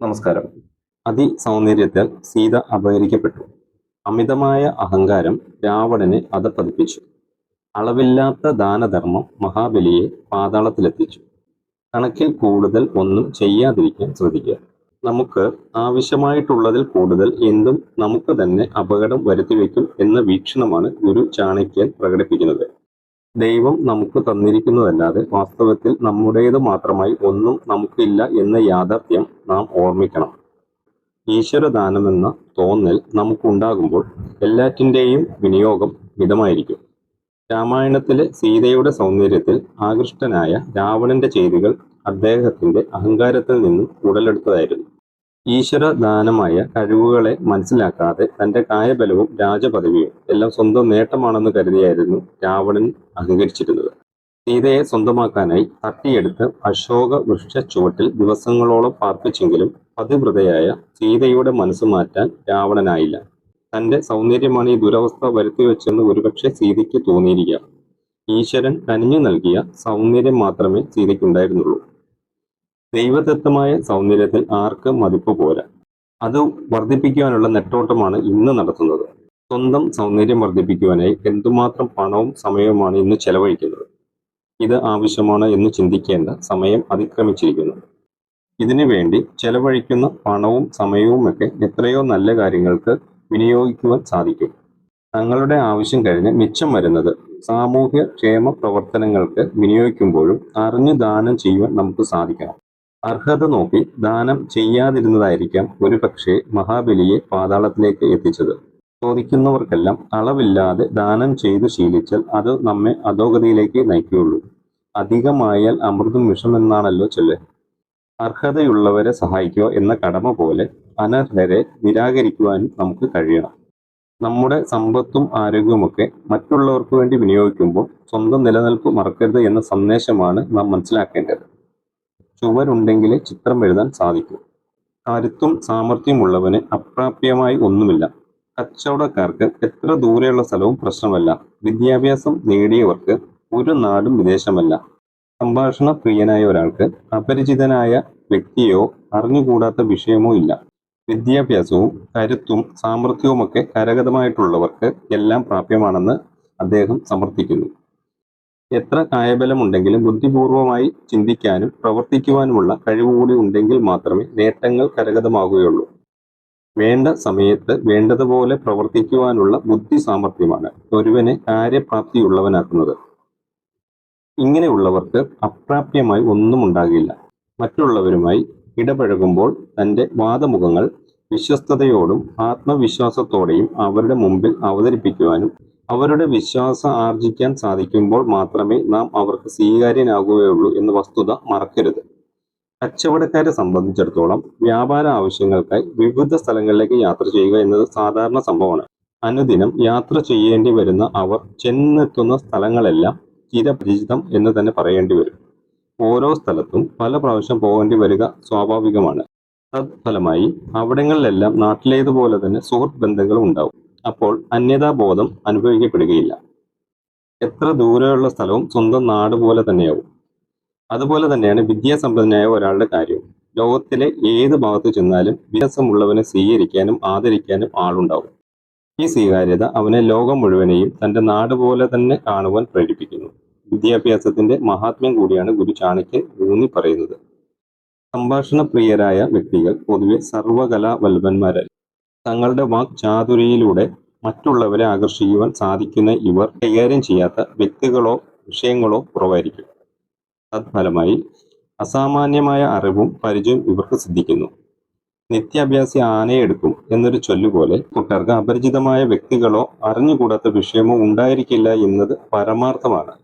നമസ്കാരം. അതിസൗന്ദര്യത്താൽ സീത അപഹരിക്കപ്പെട്ടു. അമിതമായ അഹങ്കാരം രാവണനെ അധപ്പതിപ്പിച്ചു അളവില്ലാത്ത ദാനധർമ്മം മഹാബലിയെ പാതാളത്തിലെത്തിച്ചു. കണക്കിൽ കൂടുതൽ ഒന്നും ചെയ്യാതിരിക്കാൻ ശ്രദ്ധിക്കുക. നമുക്ക് ആവശ്യമായിട്ടുള്ളതിൽ കൂടുതൽ എന്തും നമുക്ക് തന്നെ അപകടം വരുത്തിവെക്കും എന്ന വീക്ഷണമാണ് ഗുരു ചാണക്യൻ പ്രകടിപ്പിക്കുന്നത്. ദൈവം നമുക്ക് തന്നിരിക്കുന്നതല്ലാതെ വാസ്തവത്തിൽ നമ്മുടേത് മാത്രമായി ഒന്നും നമുക്കില്ല എന്ന യാഥാർത്ഥ്യം നാം ഓർമ്മിക്കണം. ഈശ്വരദാനമെന്ന തോന്നൽ നമുക്കുണ്ടാകുമ്പോൾ എല്ലാറ്റിന്റെയും വിനിയോഗം മിതമായിരിക്കും. രാമായണത്തിലെ സീതയുടെ സൗന്ദര്യത്തിൽ ആകൃഷ്ടനായ രാവണന്റെ ചെയ്തികൾ അദ്ദേഹത്തിന്റെ അഹങ്കാരത്തിൽ നിന്നും ഉടലെടുത്തതായിരുന്നു. ഈശ്വരദാനമായ കഴിവുകളെ മനസ്സിലാക്കാതെ തന്റെ കായബലവും രാജപദവിയും എല്ലാം സ്വന്തം നേട്ടമാണെന്ന് കരുതിയായിരുന്നു രാവണൻ അഹങ്കരിച്ചിരുന്നത് സീതയെ സ്വന്തമാക്കാനായി തട്ടിയെടുത്ത് അശോക വൃക്ഷ ചുവട്ടിൽ ദിവസങ്ങളോളം പാർപ്പിച്ചെങ്കിലും പതിവ്രതയായ സീതയുടെ മനസ്സ് മാറ്റാൻ രാവണനായില്ല. തന്റെ സൗന്ദര്യമാണ് ഈ ദുരവസ്ഥ വരുത്തിവെച്ചെന്ന് ഒരുപക്ഷെ സീതയ്ക്ക് തോന്നിയിരിക്കാം. ഈശ്വരൻ കനിഞ്ഞു നൽകിയ സൗന്ദര്യം മാത്രമേ സീതയ്ക്കുണ്ടായിരുന്നുള്ളൂ. ദൈവദത്തമായ സൗന്ദര്യത്തിൽ ആർക്കും മതിപ്പ് പോരാ. അത് വർദ്ധിപ്പിക്കുവാനുള്ള നെട്ടോട്ടമാണ് ഇന്ന് നടത്തുന്നത്. സ്വന്തം സൗന്ദര്യം വർദ്ധിപ്പിക്കുവാനായി എന്തുമാത്രം പണവും സമയവുമാണ് ഇന്ന് ചെലവഴിക്കുന്നത്? ഇത് ആവശ്യമാണ് എന്ന് ചിന്തിക്കേണ്ട സമയം അതിക്രമിച്ചിരിക്കുന്നു. ഇതിനു വേണ്ടി ചെലവഴിക്കുന്ന പണവും സമയവും ഒക്കെ എത്രയോ നല്ല കാര്യങ്ങൾക്ക് വിനിയോഗിക്കുവാൻ സാധിക്കും. തങ്ങളുടെ ആവശ്യം കഴിഞ്ഞ് മിച്ചം വരുന്നത് സാമൂഹ്യ ക്ഷേമ പ്രവർത്തനങ്ങൾക്ക് വിനിയോഗിക്കുമ്പോഴും അറിഞ്ഞു ദാനം ചെയ്യുവാൻ നമുക്ക് സാധിക്കണം. അർഹത നോക്കി ദാനം ചെയ്യാതിരുന്നതായിരിക്കാം ഒരുപക്ഷെ മഹാബലിയെ പാതാളത്തിലേക്ക് എത്തിച്ചത്. ചോദിക്കുന്നവർക്കെല്ലാം അളവില്ലാതെ ദാനം ചെയ്തു ശീലിച്ചാൽ അത് നമ്മെ അധോഗതിയിലേക്ക് നയിക്കുകയുള്ളൂ. അധികമായാൽ അമൃതും വിഷമെന്നാണല്ലോ ചൊല്ല്. അർഹതയുള്ളവരെ സഹായിക്കുക എന്ന കടമ പോലെ അനർഹരെ നിരാകരിക്കുവാനും നമുക്ക് കഴിയണം. നമ്മുടെ സമ്പത്തും ആരോഗ്യവുമൊക്കെ മറ്റുള്ളവർക്ക് വേണ്ടി വിനിയോഗിക്കുമ്പോൾ സ്വന്തം നിലനിൽപ്പ് മറക്കരുത് എന്ന സന്ദേശമാണ് നാം മനസ്സിലാക്കേണ്ടത്. ചുവരുണ്ടെങ്കിലേ ചിത്രം എഴുതാൻ സാധിക്കൂ. കരുത്തും സാമർഥ്യമുള്ളവന് അപ്രാപ്യമായി ഒന്നുമില്ല. കച്ചവടക്കാർക്ക് എത്ര ദൂരെയുള്ള സ്ഥലവും പ്രശ്നമല്ല. വിദ്യാഭ്യാസം നേടിയവർക്ക് ഒരു നാടും വിദേശമല്ല. സംഭാഷണ പ്രിയനായ ഒരാൾക്ക് അപരിചിതനായ വ്യക്തിയോ അറിഞ്ഞുകൂടാത്ത വിഷയമോ ഇല്ല. വിദ്യാഭ്യാസവും കരുത്തും സാമർഥ്യവുമൊക്കെ കരഗതമായിട്ടുള്ളവർക്ക് എല്ലാം പ്രാപ്യമാണെന്ന് അദ്ദേഹം സമർത്ഥിക്കുന്നു. എത്ര കായബലമുണ്ടെങ്കിലും ബുദ്ധിപൂർവമായി ചിന്തിക്കാനും പ്രവർത്തിക്കുവാനുമുള്ള കഴിവ് കൂടി ഉണ്ടെങ്കിൽ മാത്രമേ നേട്ടങ്ങൾ കരഗതമാകുകയുള്ളൂ. വേണ്ട സമയത്ത് വേണ്ടതുപോലെ പ്രവർത്തിക്കുവാനുള്ള ബുദ്ധി സാമർഥ്യമാണ് ഒരുവനെ കാര്യപ്രാപ്തിയുള്ളവനാക്കുന്നത്. ഇങ്ങനെയുള്ളവർക്ക് അപ്രാപ്യമായി ഒന്നും ഉണ്ടാകില്ല മറ്റുള്ളവരുമായി ഇടപഴകുമ്പോൾ തന്റെ വാദമുഖങ്ങൾ വിശ്വസ്തയോടും ആത്മവിശ്വാസത്തോടെയും അവരുടെ മുമ്പിൽ അവതരിപ്പിക്കുവാനും അവരുടെ വിശ്വാസം ആർജിക്കാൻ സാധിക്കുമ്പോൾ മാത്രമേ നാം അവർക്ക് സ്വീകാര്യനാകുകയുള്ളൂ എന്ന വസ്തുത മറക്കരുത്. കച്ചവടക്കാരെ സംബന്ധിച്ചിടത്തോളം വ്യാപാര ആവശ്യങ്ങൾക്കായി വിവിധ സ്ഥലങ്ങളിലേക്ക് യാത്ര ചെയ്യുക എന്നത് സാധാരണ സംഭവമാണ്. അനുദിനം യാത്ര ചെയ്യേണ്ടി വരുന്ന അവർ ചെന്നെത്തുന്ന സ്ഥലങ്ങളെല്ലാം ചിരപരിചിതം എന്ന് തന്നെ പറയേണ്ടി വരും. ഓരോ സ്ഥലത്തും പല പ്രാവശ്യം പോകേണ്ടി വരിക സ്വാഭാവികമാണ്. തത്ഫലമായി അവിടങ്ങളിലെല്ലാം നാട്ടിലേതുപോലെ തന്നെ സുഹൃത്ത് ബന്ധങ്ങളും ഉണ്ടാവും. അപ്പോൾ അന്യതാബോധം അനുഭവിക്കപ്പെടുകയില്ല. എത്ര ദൂരെയുള്ള സ്ഥലവും സ്വന്തം നാട് പോലെ തന്നെയാവും. അതുപോലെ തന്നെയാണ് വിദ്യാസമ്പന്നനായ ഒരാളുടെ കാര്യവും ലോകത്തിലെ ഏത് ഭാഗത്ത് ചെന്നാലും വിദ്യാസമുള്ളവനെ സ്വീകരിക്കാനും ആദരിക്കാനും ആളുണ്ടാവും. ഈ സ്വീകാര്യത അവനെ ലോകം മുഴുവനെയും തന്റെ നാട് പോലെ തന്നെ കാണുവാൻ പ്രേരിപ്പിക്കുന്നു. വിദ്യാഭ്യാസത്തിന്റെ മഹാത്മ്യം കൂടിയാണ് ഗുരു ചാണക്യൻ ഊന്നി പറയുന്നത് സംഭാഷണ പ്രിയരായ വ്യക്തികൾ പൊതുവെ സർവകലാ വല്ലഭന്മാരായി തങ്ങളുടെ വാക് ചാതുരിയിലൂടെ മറ്റുള്ളവരെ ആകർഷിക്കുവാൻ സാധിക്കുന്ന ഇവർ കൈകാര്യം ചെയ്യാത്ത വ്യക്തികളോ വിഷയങ്ങളോ കുറവായിരിക്കും. തത്ഫലമായി അസാമാന്യമായ അറിവും പരിചയവും ഇവർക്ക് സിദ്ധിക്കുന്നു. നിത്യാഭ്യാസി ആനയെടുക്കും എന്നൊരു ചൊല്ലുപോലെ കൂട്ടർക്ക് അപരിചിതമായ വ്യക്തികളോ അറിഞ്ഞുകൂടാത്ത വിഷയമോ ഉണ്ടായിരിക്കില്ല എന്നത് പരമാർത്ഥമാണ്.